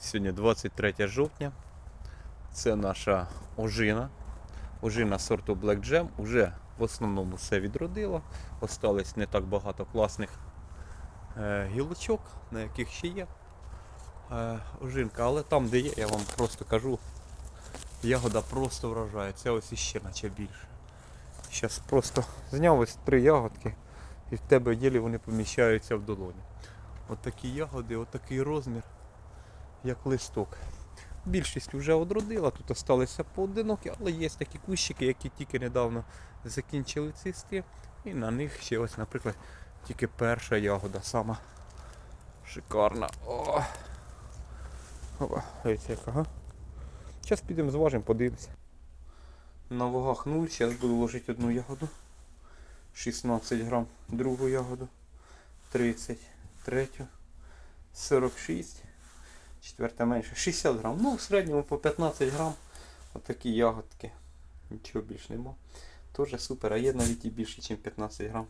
Сьогодні 23 жовтня. Це наша ожина. Ожина сорту Black Jam. Уже в основному все відродило. Осталось не так багато класних е, гілочок, на яких ще є е, ожинка. Але там, де є, я вам просто кажу, ягода просто вражає. Це ось іще наче більше. Зараз просто зняв ось три ягодки, і в тебе єлі вони поміщаються в долоні. От такі ягоди, от розмір, як листок. Більшість вже одродила, тут залишилися поодинокі, але є такі кущики, які тільки недавно закінчили цвісти. І на них ще ось, наприклад, тільки перша ягода, сама шикарна. О! Опа, дивіться яка? Зараз підемо зважимо, подивимося. На вагах 0, зараз буду ложити одну ягоду. 16 грам, другу ягоду. 30, третю. 46. Четверта менше. 60 грам. Ну, в середньому по 15 грам. Отакі ягодки. Нічого більш нема. Тоже супер, а є навіть і більше, ніж 15 грам.